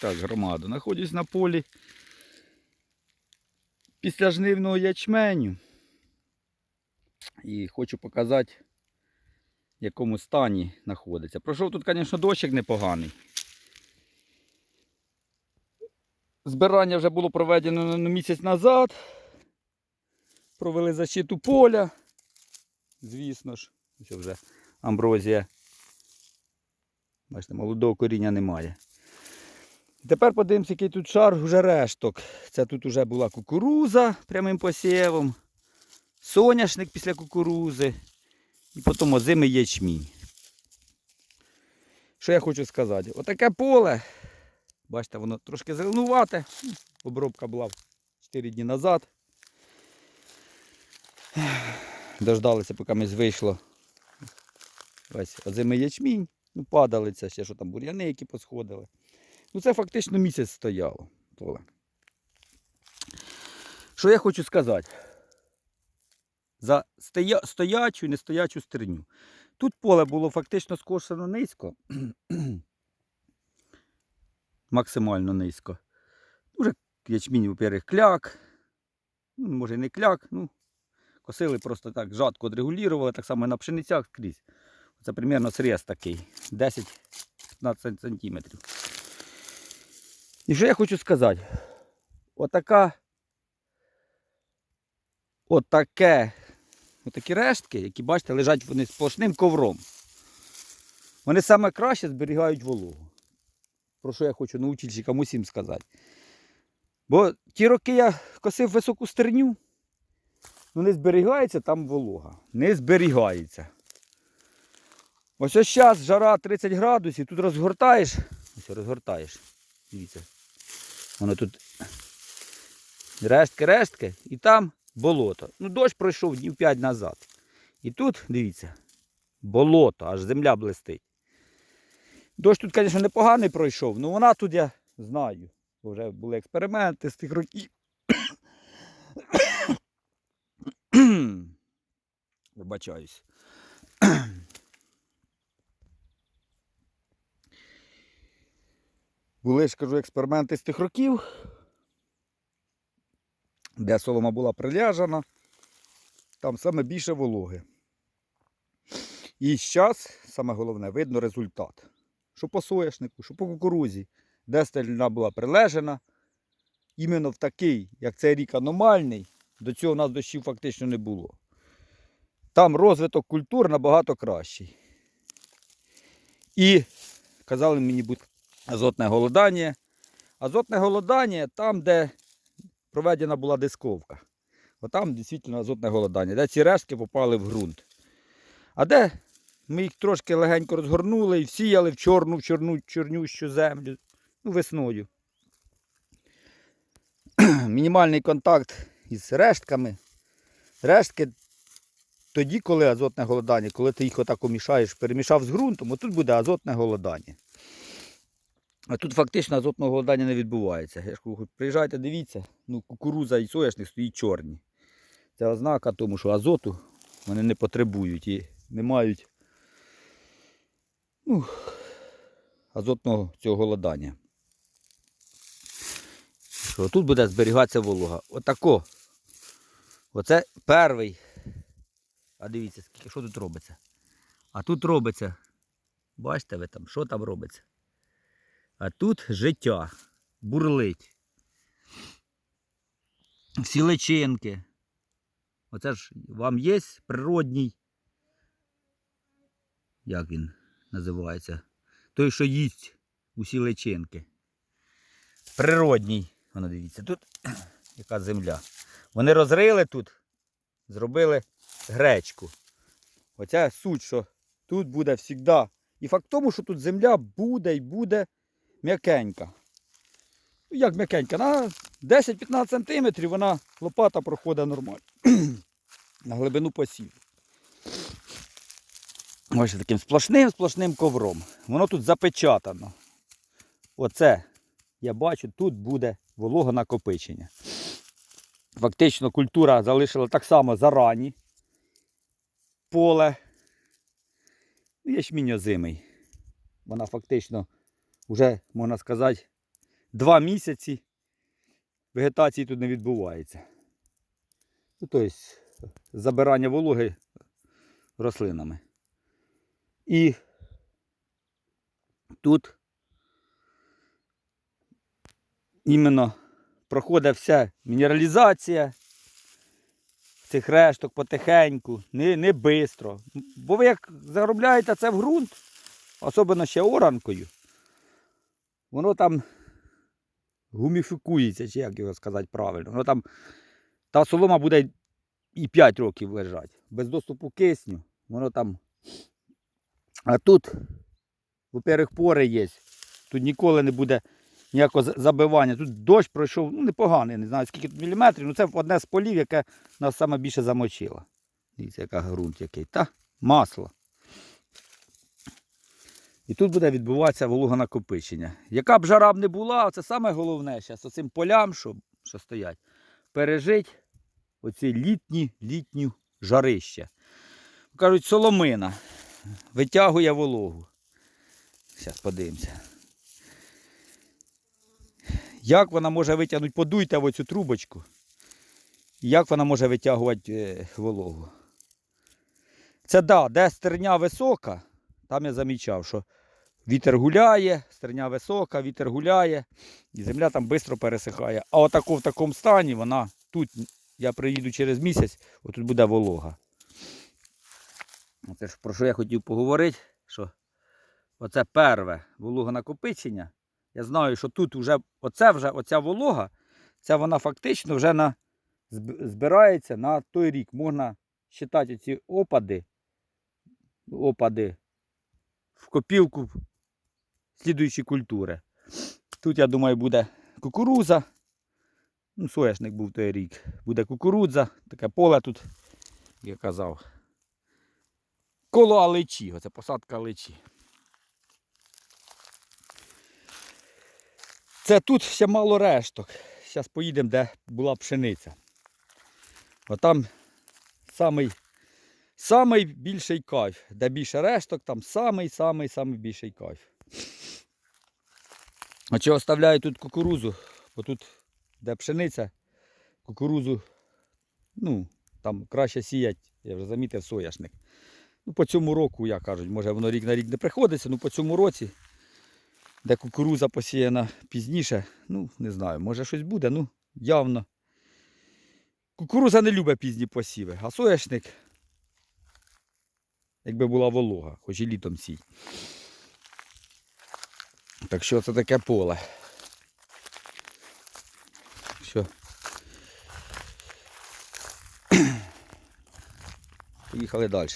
Так, громада. Знаходжусь на полі після жнивного ячменю. І хочу показати, в якому стані знаходиться. Пройшов тут, звісно, дощик непоганий. Збирання вже було проведено місяць назад. Провели защиту поля. Звісно ж, ось вже амброзія. Бачите, молодого коріння немає. Тепер подивимося, який тут шар вже решток. Це тут вже була кукуруза прямим посівом, соняшник після кукурузи і потім озимий ячмінь. Що я хочу сказати? Отаке поле. Бачите, воно трошки зеленувате. Обробка була 4 дні назад. Дождалися, поки ми вийшло. Ось озимий ячмінь. Ну, падали це ще, що там бур'яни, які посходили. Ну, це фактично місяць стояло поле. Що я хочу сказати? За стоя... стоячу і нестоячу стерню. Тут поле було фактично скошено низько. Максимально низько. Уже ячмінь, во-первых, кляк. Ну, може, не кляк, ну, косили просто так, жатко отрегулювали, так само на пшеницях скрізь. Це примерно срез такий. 10-15 сантиметрів. І що я хочу сказати? Отака. Отаке. Отакі рештки, які, бачите, лежать вони сплошним ковром. Вони саме краще зберігають вологу. Про що я хочу научильщикам усім сказати. Бо ті роки я косив високу стерню, ну не зберігається там волога. Не зберігається. Ось ось зараз жара 30 градусів, тут розгортаєш, ось розгортаєш. Дивіться. Воно тут рештки, рештки, і там болото. Ну, дощ пройшов днів 5 назад. І тут, дивіться, болото, аж земля блистить. Дощ тут, звісно, непоганий пройшов, але вона тут я знаю. Вже були експерименти з тих років. Вибачаюсь. Були ж кажу експерименти з тих років, де солома була приляжена, там саме більше вологи. І зараз, саме головне, видно результат. Що по соняшнику, що по кукурузі, де стальна була прилежена. Іменно в такий, як цей рік аномальний, до цього у нас дощів фактично не було. Там розвиток культур набагато кращий. І казали мені, будь азотне голодання. Азотне голодання там, де проведена була дисковка. Отам дійсно азотне голодання, де ці рештки попали в ґрунт. А де ми їх трошки легенько розгорнули і всіяли в чорну, в чорну, чорнющу землю ну, весною. Мінімальний контакт із рештками. Рештки тоді, коли азотне голодання, коли ти їх отак умішаєш, перемішав з ґрунтом, отут буде азотне голодання. А тут фактично азотного голодання не відбувається. Я ж кажу, приїжджайте, дивіться, ну, кукуруза і соняшник стоїть чорні. Це ознака тому, що азоту вони не потребують і не мають ну, азотного цього голодання. Що тут буде зберігатися волога. Отако. Оце перший. А дивіться, скільки що тут робиться. А тут робиться. Бачите ви там, що там робиться? А тут життя бурлить. Всі личинки. Оце ж вам є природній. Як він називається? Той, що їсть усі личинки. Природній. Воно дивіться, тут яка земля. Вони розрили тут, зробили гречку. Оця суть, що тут буде завжди. І факт в тому, що тут земля буде і буде м'якенька. Як м'якенька? На 10-15 см вона лопата проходить нормально. На глибину посіву. Ось таким сплошним сплошним ковром. Воно тут запечатано. Оце, я бачу, тут буде вологонакопичення. Фактично культура залишила так само зарані. Поле. Ну, Ячмінь озимий. Вона фактично вже, можна сказати, два місяці вегетації тут не відбувається. Ну, тобто забирання вологи рослинами. І тут іменно проходить вся мінералізація цих решток потихеньку, не, не бистро. Бо ви як заробляєте це в ґрунт, особливо ще оранкою, воно там гуміфікується, чи як його сказати правильно. Воно там, та солома буде і 5 років лежати. Без доступу кисню. Воно там. А тут, во-первых, пори є. Тут ніколи не буде ніякого забивання. Тут дощ пройшов, ну непоганий, не знаю скільки тут міліметрів. Ну це одне з полів, яке нас саме більше замочило. Дивіться, яка ґрунт який. Та масло. І тут буде відбуватися вологонакопичення. Яка б жара б не була, це саме головне зараз оцим полям, що, що стоять, пережить оці літні, літню жарище. Кажуть, соломина витягує вологу. Зараз подивимося. Як вона може витягнути, подуйте в оцю трубочку. Як вона може витягувати е, вологу? Це да, де стерня висока, там я замічав, що вітер гуляє, стерня висока, вітер гуляє, і земля там швидко пересихає. А отако в такому стані вона тут, я приїду через місяць, отут буде волога. Оце ж про що я хотів поговорити, що оце перве вологонакопичення. Я знаю, що тут вже, оце вже, оця волога, це вона фактично вже на, збирається на той рік. Можна вважати ці опади, опади в копілку слідуючі культури. Тут, я думаю, буде кукуруза. Ну, соняшник був той рік. Буде кукурудза, таке поле тут, як я казав. Коло алечі, оце посадка алечі. Це тут ще мало решток. Зараз поїдемо, де була пшениця. Отам самий, самий більший кайф. Де більше решток, там самий самий самий більший кайф. А чи оставляю тут кукурузу? Бо тут, де пшениця, кукурузу, ну, там краще сіять, я вже замітив соняшник. Ну, по цьому року, як кажуть, може воно рік на рік не приходиться, ну по цьому році, де кукуруза посіяна пізніше, ну, не знаю, може щось буде, ну, явно. Кукуруза не любить пізні посіви, а соняшник, якби була волога, хоч і літом сій. Так що це таке поле. Що? Поїхали далі.